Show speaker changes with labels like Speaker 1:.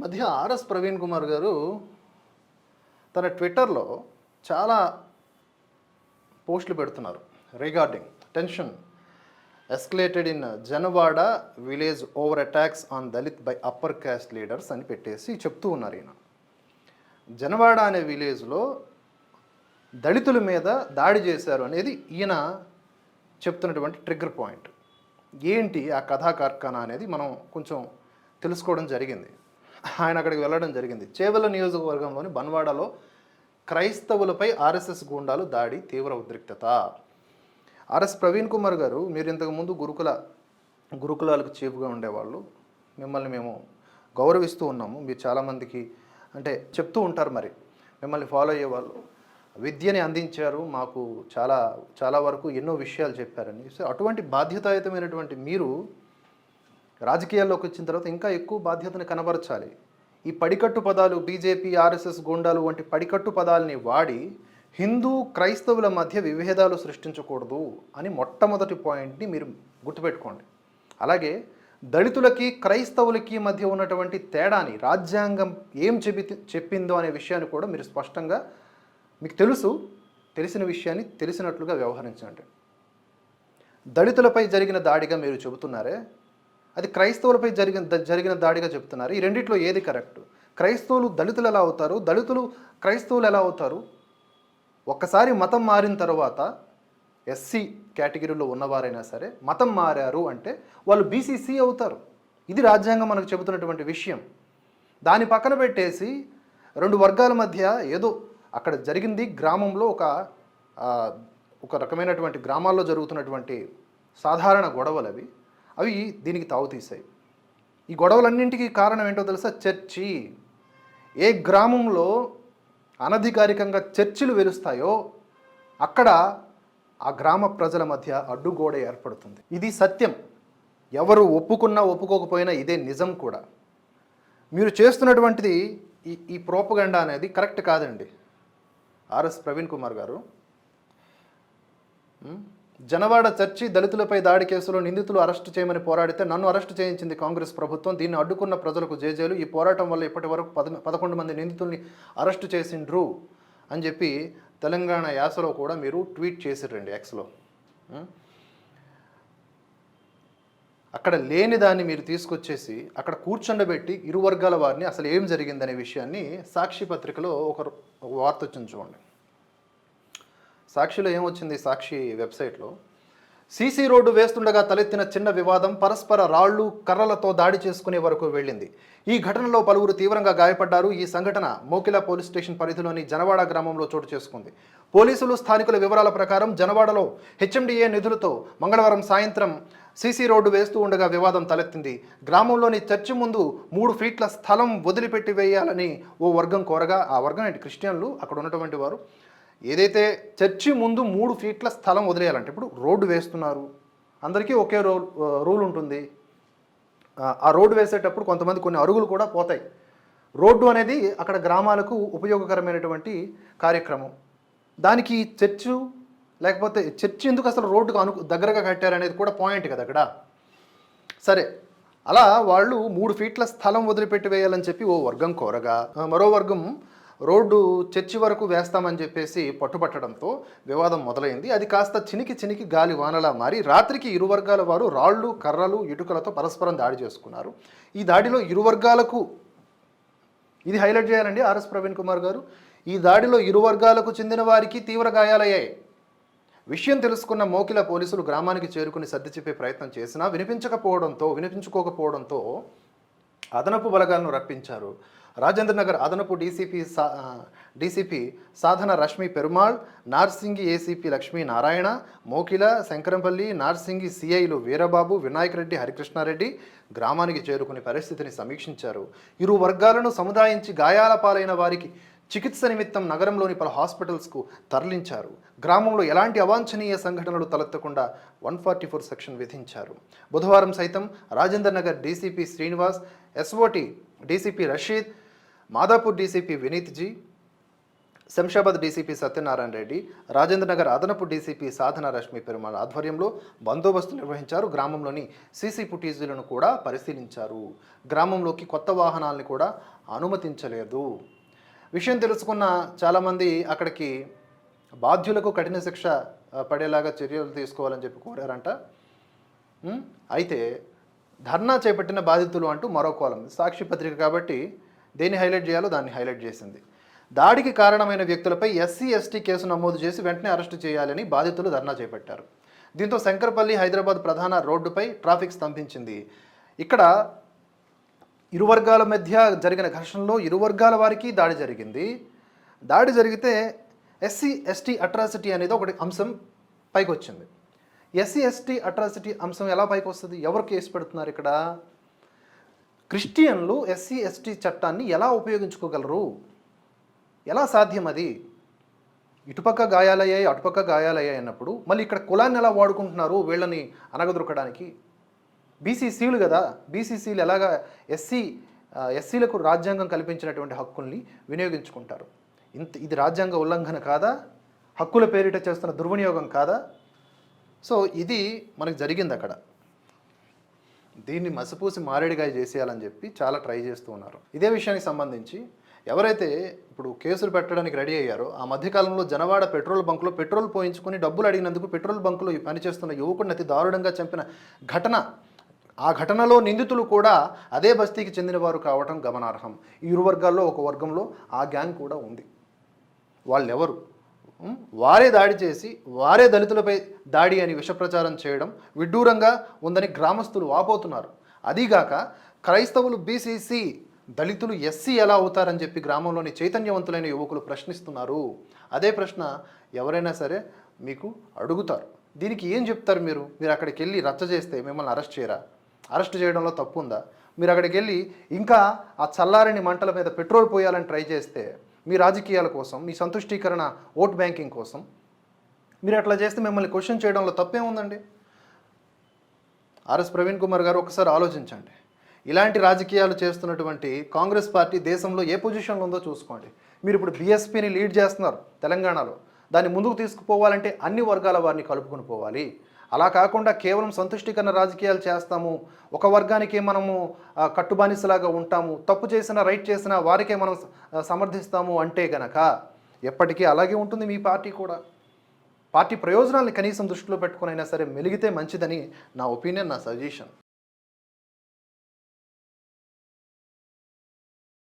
Speaker 1: మధ్య ఆర్ఎస్ ప్రవీణ్ కుమార్ గారు తన ట్విట్టర్లో చాలా పోస్టులు పెడుతున్నారు. Regarding tension escalated in Janwada village over attacks on Dalit by upper caste leaders అని పెట్టేసి చెప్తూ ఉన్నారు ఈయన. జనవాడ అనే విలేజ్లో దళితుల మీద దాడి చేశారు అనేది ఈయన చెప్తున్నటువంటి ట్రిగ్గర్ పాయింట్ ఏంటి ఆ కథా కార్ఖానా అనేది మనం కొంచెం తెలుసుకోవడం జరిగింది. ఆయన అక్కడికి వెళ్ళడం జరిగింది. చేవెల నియోజకవర్గంలోని బన్వాడలో క్రైస్తవులపై ఆర్ఎస్ఎస్ గూండాలు దాడి తీవ్ర ఉద్రిక్తత. ఆర్ఎస్ ప్రవీణ్ కుమార్ గారు మీరు ఇంతకుముందు గురుకుల గురుకులాలకు చీఫ్గా ఉండేవాళ్ళు. మిమ్మల్ని మేము గౌరవిస్తూ ఉన్నాము. మీరు చాలామందికి అంటే చెప్తూ ఉంటారు మరి. మిమ్మల్ని ఫాలో అయ్యేవాళ్ళు. విద్యని అందించారు. మాకు చాలా చాలా వరకు ఎన్నో విషయాలు చెప్పారని. సో అటువంటి బాధ్యతాయుతమైనటువంటి మీరు రాజకీయాల్లోకి వచ్చిన తర్వాత ఇంకా ఎక్కువ బాధ్యతను కనబరచాలి. ఈ పడికట్టు పదాలు బీజేపీ ఆర్ఎస్ఎస్ గూండాలు వంటి పడికట్టు పదాలని వాడి హిందూ క్రైస్తవుల మధ్య విభేదాలు సృష్టించకూడదు అని మొట్టమొదటి పాయింట్ని మీరు గుర్తుపెట్టుకోండి. అలాగే దళితులకి క్రైస్తవులకి మధ్య ఉన్నటువంటి తేడాని రాజ్యాంగం ఏం చెబి చెప్పిందో అనే విషయాన్ని కూడా మీరు స్పష్టంగా మీకు తెలుసు. తెలిసిన విషయాన్ని తెలిసినట్లుగా వ్యవహరించండి. దళితులపై జరిగిన దాడిగా మీరు చెబుతున్నారే అది క్రైస్తవులపై జరిగిన జరిగిన దాడిగా చెప్తున్నారు. ఈ రెండిట్లో ఏది కరెక్ట్? క్రైస్తవులు దళితులు ఎలా అవుతారు? దళితులు క్రైస్తవులు ఎలా అవుతారు? ఒక్కసారి మతం మారిన తర్వాత ఎస్సీ కేటగిరీలో ఉన్నవారైనా సరే మతం మారారు అంటే వాళ్ళు బీసీసీ అవుతారు. ఇది రాజ్యాంగం మనకు చెబుతున్నటువంటి విషయం. దాని పక్కన పెట్టేసి రెండు వర్గాల మధ్య ఏదో అక్కడ జరిగింది గ్రామంలో ఒక ఒక రకమైనటువంటి గ్రామాల్లో జరుగుతున్నటువంటి సాధారణ గొడవలు అవి అవి దీనికి తావు తీసాయి ఈ గొడవలన్నింటికి కారణం ఏంటో తెలుసా? చర్చి. ఏ గ్రామంలో అనధికారికంగా చర్చిలు వెలుస్తాయో అక్కడ ఆ గ్రామ ప్రజల మధ్య అడ్డుగోడ ఏర్పడుతుంది. ఇది సత్యం. ఎవరు ఒప్పుకున్నా ఒప్పుకోకపోయినా ఇదే నిజం కూడా. మీరు చేస్తున్నటువంటిది ఈ ఈ ప్రోపగండా అనేది కరెక్ట్ కాదండి. ఆర్ఎస్ ప్రవీణ్ కుమార్ గారు. జనవాడ చర్చి దళితులపై దాడి కేసులో నిందితులు అరెస్టు చేయమని పోరాడితే నన్ను అరెస్టు చేయించింది కాంగ్రెస్ ప్రభుత్వం. దీన్ని అడ్డుకున్న ప్రజలకు జేజేలు. ఈ పోరాటం వల్ల ఇప్పటి వరకు పద పదకొండు మంది నిందితుల్ని అరెస్టు చేసిండ్రు అని చెప్పి తెలంగాణ యాసలో కూడా మీరు ట్వీట్ చేసిరండి ఎక్స్లో అక్కడ లేని దాన్ని మీరు తీసుకొచ్చేసి అక్కడ కూర్చుండబెట్టి ఇరు వర్గాల వారిని అసలు ఏం జరిగిందనే విషయాన్ని సాక్షి పత్రికలో ఒక వార్త వచ్చింది చూడండి. సాక్షిలో ఏమొచ్చింది సాక్షి వెబ్సైట్లో? సీసీ రోడ్డు వేస్తుండగా తలెత్తిన చిన్న వివాదం పరస్పర రాళ్ళు కర్రలతో దాడి చేసుకునే వరకు వెళ్ళింది. ఈ ఘటనలో పలువురు తీవ్రంగా గాయపడ్డారు. ఈ సంఘటన మోకిల పోలీస్ స్టేషన్ పరిధిలోని జనవాడ గ్రామంలో చోటు చేసుకుంది. పోలీసులు స్థానికుల వివరాల ప్రకారం జనవాడలో హెచ్ఎండిఏ నిధులతో మంగళవారం సాయంత్రం సీసీ రోడ్డు వేస్తూ ఉండగా వివాదం తలెత్తింది. గ్రామంలోని చర్చి ముందు మూడు ఫీట్ల స్థలం వదిలిపెట్టి వేయాలని ఓ వర్గం కోరగా ఆ వర్గం ఏంటి? క్రిస్టియన్లు? అక్కడ ఉన్నటువంటి వారు? ఏదైతే చర్చి ముందు మూడు ఫీట్ల స్థలం వదిలేయాలంటే ఇప్పుడు రోడ్డు వేస్తున్నారు. అందరికీ ఒకే రో రూల్ ఉంటుంది. ఆ, రోడ్డు వేసేటప్పుడు కొంతమంది కొన్ని అరుగులు కూడా పోతాయి. రోడ్డు అనేది అక్కడ గ్రామాలకు ఉపయోగకరమైనటువంటి కార్యక్రమం. దానికి చర్చు లేకపోతే చర్చి ఎందుకు అసలు రోడ్డుకు అను దగ్గరగా కట్టారనేది కూడా పాయింట్ కదా అక్కడ. సరే అలా వాళ్ళు మూడు ఫీట్ల స్థలం వదిలిపెట్టి వేయాలని చెప్పి ఓ వర్గం కోరగా మరో వర్గం రోడ్డు చర్చి వరకు వేస్తామని చెప్పేసి పట్టుపట్టడంతో వివాదం మొదలైంది. అది కాస్త చినికి చినికి గాలి వానలా మారి రాత్రికి ఇరు వర్గాల వారు రాళ్ళు కర్రలు ఇటుకలతో పరస్పరం దాడి చేసుకున్నారు. ఈ దాడిలో ఇరు వర్గాలకు ఇది హైలైట్ చేయాలండి ఆర్ఎస్ ప్రవీణ్ కుమార్ గారు. ఈ దాడిలో ఇరు వర్గాలకు చెందిన వారికి తీవ్ర గాయాలయ్యాయి. విషయం తెలుసుకున్న మోకిల పోలీసులు గ్రామానికి చేరుకుని సర్ది చెప్పే ప్రయత్నం చేసినా వినిపించకపోవడంతో వినిపించుకోకపోవడంతో అదనపు బలగాలను రప్పించారు. రాజేంద్ర నగర్ అదనపు డీసీపీ సా డీసీపీ సాధన రష్మి పెరుమాళ్ నార్సింగి ఏసీపీ లక్ష్మీ నారాయణ మోకిల శంకరంపల్లి నార్సింగి సిఐలు వీరబాబు వినాయక్ రెడ్డి హరికృష్ణారెడ్డి గ్రామానికి చేరుకుని పరిస్థితిని సమీక్షించారు. ఇరు వర్గాలను సముదాయించి గాయాల పాలైన వారికి చికిత్స నిమిత్తం నగరంలోని పలు హాస్పిటల్స్కు తరలించారు. గ్రామంలో ఎలాంటి అవాంఛనీయ సంఘటనలు తలెత్తకుండా వన్ ఫార్టీ ఫోర్ సెక్షన్ విధించారు. బుధవారం సైతం Rajendra Nagar DCP Srinivas SOT DCP Rasheed Madhapur DCP Vineeth G Shamshabad DCP Satyanarayana Reddy Rajendranagar అదనపు డీసీపీ సాధన రశ్మి పెరుమాళ్ ఆధ్వర్యంలో బందోబస్తు నిర్వహించారు. గ్రామంలోని సీసీ ఫుటేజీలను కూడా పరిశీలించారు. గ్రామంలోకి కొత్త వాహనాలను కూడా అనుమతించలేదు. విషయం తెలుసుకున్న చాలామంది అక్కడికి బాధ్యులకు కఠిన శిక్ష పడేలాగా చర్యలు తీసుకోవాలని చెప్పి కోరారంట. అయితే ధర్నా చేపట్టిన బాధితులు అంటూ మరో కోలం. సాక్షి పత్రిక కాబట్టి దేన్ని హైలైట్ చేయాలో దాన్ని హైలైట్ చేసింది. దాడికి కారణమైన వ్యక్తులపై ఎస్సీ ఎస్టీ కేసు నమోదు చేసి వెంటనే అరెస్టు చేయాలని బాధితులు ధర్నా చేపట్టారు. దీంతో శంకర్పల్లి హైదరాబాద్ ప్రధాన రోడ్డుపై ట్రాఫిక్ స్తంభించింది. ఇక్కడ ఇరు వర్గాల మధ్య జరిగిన ఘర్షణలో ఇరు వర్గాల వారికి దాడి జరిగింది. దాడి జరిగితే ఎస్సీ ఎస్టీ అట్రాసిటీ అనేది ఒకటి అంశం పైకి వచ్చింది ఎస్సీ ఎస్టీ అట్రాసిటీ అంశం ఎలా పైకి వస్తుంది ఎవరు కేసు పెడుతున్నారు ఇక్కడ? క్రిస్టియన్లు ఎస్సీ ఎస్టీ చట్టాన్ని ఎలా ఉపయోగించుకోగలరు? ఎలా సాధ్యం అది? ఇటుపక్క గాయాలయ్యాయి అటుపక్క గాయాలయ్యాయి అన్నప్పుడు మళ్ళీ ఇక్కడ కులాన్ని ఎలా వాడుకుంటున్నారు వీళ్ళని అనగదొరకడానికి బీసీసీలు కదా. బీసీసీలు ఎలాగా ఎస్సీ ఎస్సీలకు రాజ్యాంగం కల్పించినటువంటి హక్కుల్ని వినియోగించుకుంటారు? ఇంత ఇది రాజ్యాంగ ఉల్లంఘన కాదా? హక్కుల పేరిట చేస్తున్న దుర్వినియోగం కాదా? సో ఇది మనకు జరిగింది అక్కడ. దీన్ని మసిపూసి మారేడుగా చేసేయాలని చెప్పి చాలా ట్రై చేస్తూ ఉన్నారు. ఇదే విషయానికి సంబంధించి ఎవరైతే ఇప్పుడు కేసులు పెట్టడానికి రెడీ అయ్యారో ఆ మధ్యకాలంలో జనవాడ పెట్రోల్ బంకులో పెట్రోల్ పోయించుకొని డబ్బులు అడిగినందుకు పెట్రోల్ బంకులో పనిచేస్తున్న యువకుడిని అతి దారుణంగా చంపిన ఘటన ఆ ఘటనలో నిందితులు కూడా అదే బస్తీకి చెందినవారు కావటం గమనార్హం. ఈ ఇరు వర్గాల్లో ఒక వర్గంలో ఆ గ్యాంగ్ కూడా ఉంది. వాళ్ళెవరు? వారే దాడి చేసి వారే దళితులపై దాడి అని విషప్రచారం చేయడం విడ్డూరంగా ఉందని గ్రామస్తులు వాపోతున్నారు. అదీగాక క్రైస్తవులు బీసీసీ దళితులు ఎస్సీ ఎలా అవుతారని చెప్పి గ్రామంలోని చైతన్యవంతులైన యువకులు ప్రశ్నిస్తున్నారు. అదే ప్రశ్న ఎవరైనా సరే మీకు అడుగుతారు. దీనికి ఏం చెప్తారు మీరు? మీరు అక్కడికి వెళ్ళి రచ్చ చేస్తే మిమ్మల్ని అరెస్ట్ చేయరా? అరెస్ట్ చేయడంలో తప్పు ఉందా మీరు అక్కడికి వెళ్ళి ఇంకా ఆ చల్లారని మంటల మీద పెట్రోల్ పోయాలని ట్రై చేస్తే మీ రాజకీయాల కోసం మీ సంతుష్టీకరణ ఓట్ బ్యాంకింగ్ కోసం. మీరు అట్లా చేస్తే మిమ్మల్ని క్వశ్చన్ చేయడంలో తప్పే ఉందండి? ఆర్ఎస్ ప్రవీణ్ కుమార్ గారు ఒకసారి ఆలోచించండి. ఇలాంటి రాజకీయాలు చేస్తున్నటువంటి కాంగ్రెస్ పార్టీ దేశంలో ఏ పొజిషన్లో ఉందో చూసుకోండి. మీరు ఇప్పుడు బీఎస్పీని లీడ్ చేస్తున్నారు తెలంగాణలో. దాన్ని ముందుకు తీసుకుపోవాలంటే అన్ని వర్గాల వారిని కలుపుకొని పోవాలి. అలా కాకుండా కేవలం సంతుష్టికరణ రాజకీయాలు చేస్తాము. ఒక వర్గానికి మనము కట్టుబానిసలాగా ఉంటాము. తప్పు చేసినా రైట్ చేసిన వారికే మనం సమర్థిస్తాము అంటే గనక ఎప్పటికీ అలాగే ఉంటుంది మీ పార్టీ కూడా. పార్టీ ప్రయోజనాల్ని కనీసం దృష్టిలో పెట్టుకునైనా సరే మెలిగితే మంచిదని నా ఒపీనియన్ నా సజెషన్.